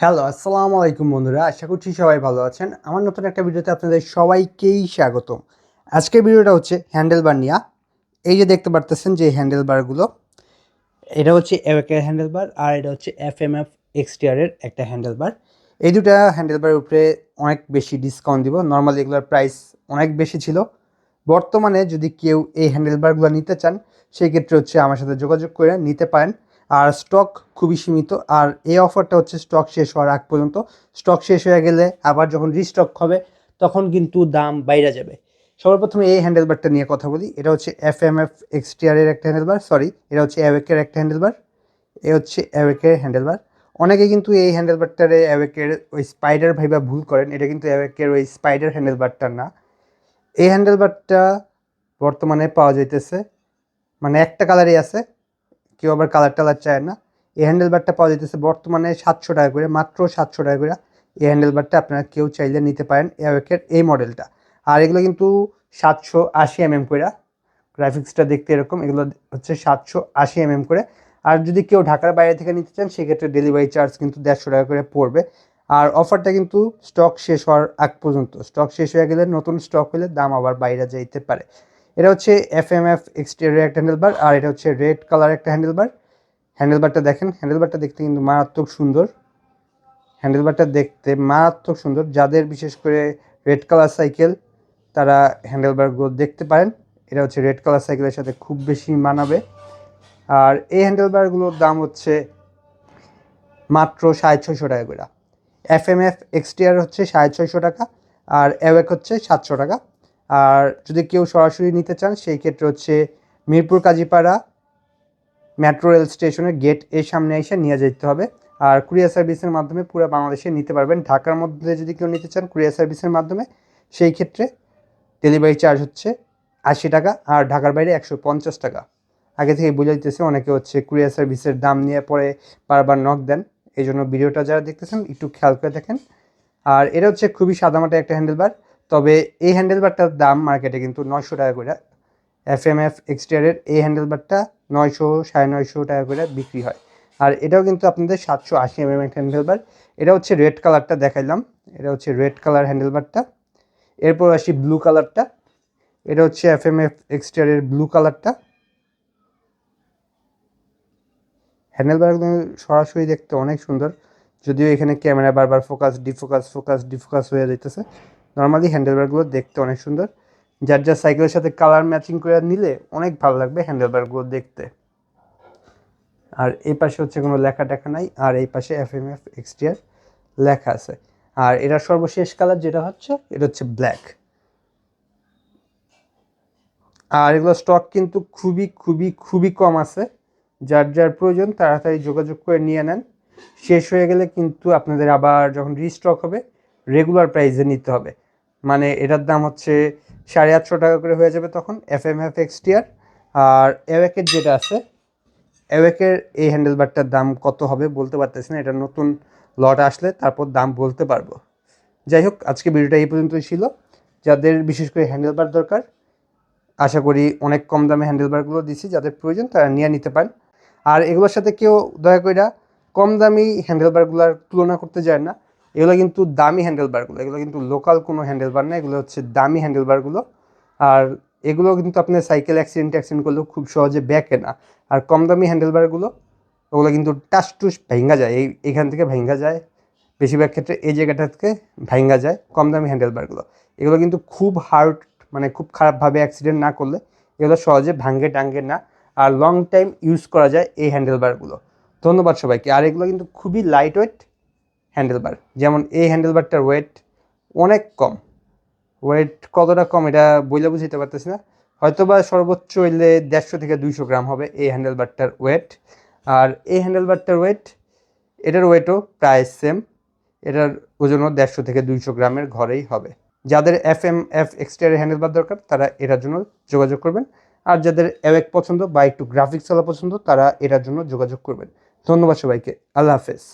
Hello আসসালামু আলাইকুম বন্ধুরা। আশা করছি সবাই ভালো আছেন। আমার নতুন একটা ভিডিওতে আপনাদের সবাইকেই স্বাগতম। আজকের ভিডিওটা হচ্ছে হ্যান্ডেল বার নিয়া। এই যে দেখতে পারতেছেন যে হ্যান্ডেল বারগুলো এটা হচ্ছে এওয়াকের হ্যান্ডেল বার আর এটা হচ্ছে এফ এম এফ এক্সটিয়ারের একটা হ্যান্ডেল বার এই দুটা হ্যান্ডেল বারের উপরে অনেক বেশি ডিসকাউন্ট দিব। নর্মালি এগুলোর প্রাইস অনেক বেশি ছিল। বর্তমানে যদি কেউ এই হ্যান্ডেল বারগুলো নিতে চান, সেই ক্ষেত্রে হচ্ছে আমার সাথে যোগাযোগ করে নিতে পারেন। আর স্টক খুবই সীমিত, আর এই অফারটা হচ্ছে স্টক শেষ হওয়ার আগ পর্যন্ত। স্টক শেষ হয়ে গেলে আবার যখন রিস্টক হবে, তখন কিন্তু দাম বাইরে যাবে। সবার প্রথমে এই হ্যান্ডেল বারটা নিয়ে কথা বলি। এটা হচ্ছে এফ এম এফ এক্সটিয়ারের একটা হ্যান্ডেলবার সরি এটা হচ্ছে অ্যাওয়েকের একটা হ্যান্ডেলবার এ হচ্ছে অ্যাওয়েকের হ্যান্ডেল বার অনেকে কিন্তু এই হ্যান্ডেল বারটারে অ্যাওয়েকের ওই স্পাইডার ভাইবা ভুল করেন, এটা কিন্তু অ্যাওয়েকের ওই স্পাইডার হ্যান্ডেল বারটা না। এই হ্যান্ডেলবারটা বর্তমানে পাওয়া যাইতেছে মানে একটা কালারই আছে কেউ আবার কালার টালার চায় না। এই হ্যান্ডেল বারটা পাওয়া যেতেছে বর্তমানে সাতশো টাকা করে, মাত্র সাতশো টাকা করে। এই হ্যান্ডেল বারটা আপনারা কেউ চাইলে নিতে পারেন এয়ারওয়েকের এই মডেলটা আর এগুলো কিন্তু সাতশো আশি এমএম করে। গ্রাফিক্সটা দেখতে এরকম, এগুলো হচ্ছে সাতশো আশি এমএম করে। আর যদি কেউ ঢাকার বাইরে থেকে নিতে চান, সেক্ষেত্রে ডেলিভারি চার্জ কিন্তু দেড়শো টাকা করে পড়বে। আর অফারটা কিন্তু স্টক শেষ হওয়ার আগ পর্যন্ত। স্টক শেষ হয়ে গেলে নতুন স্টক হলে দাম আবার বাইরে যাইতে পারে। এটা হচ্ছে এফ এম এফ এক্সটেরিয়ার একটা হ্যান্ডেল বার আর এটা হচ্ছে রেড কালার একটা হ্যান্ডেল বার হ্যান্ডেল বারটা দেখেন হ্যান্ডেল বারটা দেখতে কিন্তু মারাত্মক সুন্দর। হ্যান্ডেল বারটা দেখতে মারাত্মক সুন্দর। যাদের বিশেষ করে রেড কালার সাইকেল তারা হ্যান্ডেল বারগুলো দেখতে পারেন। এটা হচ্ছে রেড কালার সাইকেলের সাথে খুব বেশি মানাবে। আর এই হ্যান্ডেল বারগুলোর দাম হচ্ছে মাত্র সাড়ে ছয়শো টাকা করে। এফ এম এফ এক্সটিআর হচ্ছে সাড়ে ছয়শো টাকা আর অ্যাওয়েক হচ্ছে সাতশো টাকা। আর যদি কেউ সরাসরি নিতে চান, সেই ক্ষেত্রে হচ্ছে মিরপুর কাজীপাড়া মেট্রো রেল স্টেশনের গেটের সামনে এসে নিয়ে যেতে হবে। আর কুরিয়ার সার্ভিসের মাধ্যমে পুরো বাংলাদেশে নিতে পারবেন। ঢাকার মধ্যে যদি কেউ নিতে চান কুরিয়ার সার্ভিসের মাধ্যমে, সেই ক্ষেত্রে ডেলিভারি চার্জ হচ্ছে আশি টাকা আর ঢাকার বাইরে একশো পঞ্চাশ টাকা। আগে থেকে বুঝে দিতেছে, অনেকে হচ্ছে কুরিয়ার সার্ভিসের দাম নিয়ে পরে বারবার নক দেন। এই জন্য ভিডিওটা যারা দেখতেছেন, একটু খেয়াল করে দেখেন। আর এটা হচ্ছে খুবই সাদামাটা একটা হ্যান্ডেল বার তবে এই হ্যান্ডেল বারটার দাম মার্কেটে কিন্তু নয়শো টাকা করে। এফ এম এফ এক্সটিয়ারের এই হ্যান্ডেল বারটা নয়শো, সাড়ে নয়শো টাকা করে বিক্রি হয়। আর এটাও কিন্তু আপনাদের সাতশো আশি এম এম একটা হ্যান্ডেল বার এটা হচ্ছে রেড কালারটা দেখাইলাম। এটা হচ্ছে রেড কালার হ্যান্ডেল বারটা এরপর আসি ব্লু কালারটা এটা হচ্ছে এফ এম এফ এক্সটিয়ারের ব্লু কালারটা হ্যান্ডেল সরাসরি দেখতে অনেক সুন্দর। যদিও এখানে ক্যামেরা বারবার ফোকাস ডিফোকাস ফোকাস ডিফোকাস হয়ে যাইতেছে। নর্মালি হ্যান্ডেলবারগুলো দেখতে অনেক সুন্দর। যার যার সাইকেলের সাথে কালার ম্যাচিং করে নিলে অনেক ভালো লাগবে হ্যান্ডেলবারগুলো দেখতে। আর এই পাশে হচ্ছে কোনো লেখা টেখা নাই, আর এই পাশে এফ এম এফ এক্সটিআর লেখা আছে। আর এটার সর্বশেষ কালার যেটা হচ্ছে, এটা হচ্ছে ব্ল্যাক আর এগুলো স্টক কিন্তু খুবই খুবই খুবই কম আছে। যার যার প্রয়োজন তাড়াতাড়ি যোগাযোগ করে নিয়ে নেন। শেষ হয়ে গেলে কিন্তু আপনাদের আবার যখন রিস্টক হবে রেগুলার প্রাইসে নিতে হবে। মানে এটার দাম হচ্ছে সাড়ে আটশো টাকা করে হয়ে যাবে তখন এফ এম এফ এক্সটিআর আর এওয়েকের যেটা আছে এওয়েকের এই হ্যান্ডেল বারটার দাম কত হবে বলতে পারতেছি না, এটা নতুন লট আসলে তারপর দাম বলতে পারব। যাই হোক, আজকে ভিডিওটা এই পর্যন্তই ছিল। যাদের বিশেষ করে হ্যান্ডেল বার দরকার, আশা করি অনেক কম দামে হ্যান্ডেল বারগুলো দিছি, যাদের প্রয়োজন তারা নিয়ে নিতে পারেন। আর এগুলোর সাথে কেউ দয়া করে কম দামি হ্যান্ডেল বারগুলোর তুলনা করতে যায় না। এগুলো কিন্তু দামি হ্যান্ডেল বারগুলো এগুলো কিন্তু লোকাল কোনো হ্যান্ডেল বার না, এগুলো হচ্ছে দামি হ্যান্ডেল বারগুলো আর এগুলো কিন্তু আপনার সাইকেল অ্যাক্সিডেন্ট অ্যাক্সিডেন্ট করলেও খুব সহজে ব্যাকে না। আর কম দামি হ্যান্ডেল বারগুলো ওগুলো কিন্তু টাস টুস ভেঙ্গা যায়, এই, এখান থেকে ভেঙ্গা যায়, বেশিরভাগ ক্ষেত্রে এই জায়গাটা থেকে ভেঙ্গা যায় কম দামি হ্যান্ডেল বারগুলো এগুলো কিন্তু খুব হার্ড মানে খুব খারাপভাবে অ্যাক্সিডেন্ট না করলে এগুলো সহজে ভাঙ্গে টাঙ্গে না, আর লং টাইম ইউজ করা যায় এই হ্যান্ডেল বারগুলো ধন্যবাদ সবাইকে। আর এগুলো কিন্তু খুবই লাইট ওয়েট হ্যান্ডেল বার যেমন এই হ্যান্ডেলবারটার ওয়েট অনেক কম। ওয়েট কতটা কম এটা বইলে বুঝতে পারতেছি না। হয়তো বা সর্বোচ্চ হইলে দেড়শো থেকে দুইশো গ্রাম হবে এই হ্যান্ডেলবারটার ওয়েট আর এই হ্যান্ডেলবারটার ওয়েট এটার ওয়েটও প্রায় সেম এটার ওজনও দেড়শো থেকে দুইশো গ্রামের ঘরেই হবে। যাদের F M F XTR handlebar দরকার, তারা এটার জন্য যোগাযোগ করবেন। আর যাদের অ্যাওয়েক পছন্দ বা একটু গ্রাফিক্স চলা পছন্দ, তারা এটার জন্য যোগাযোগ করবেন। ধন্যবাদ সবাইকে। আল্লাহ হাফেজ।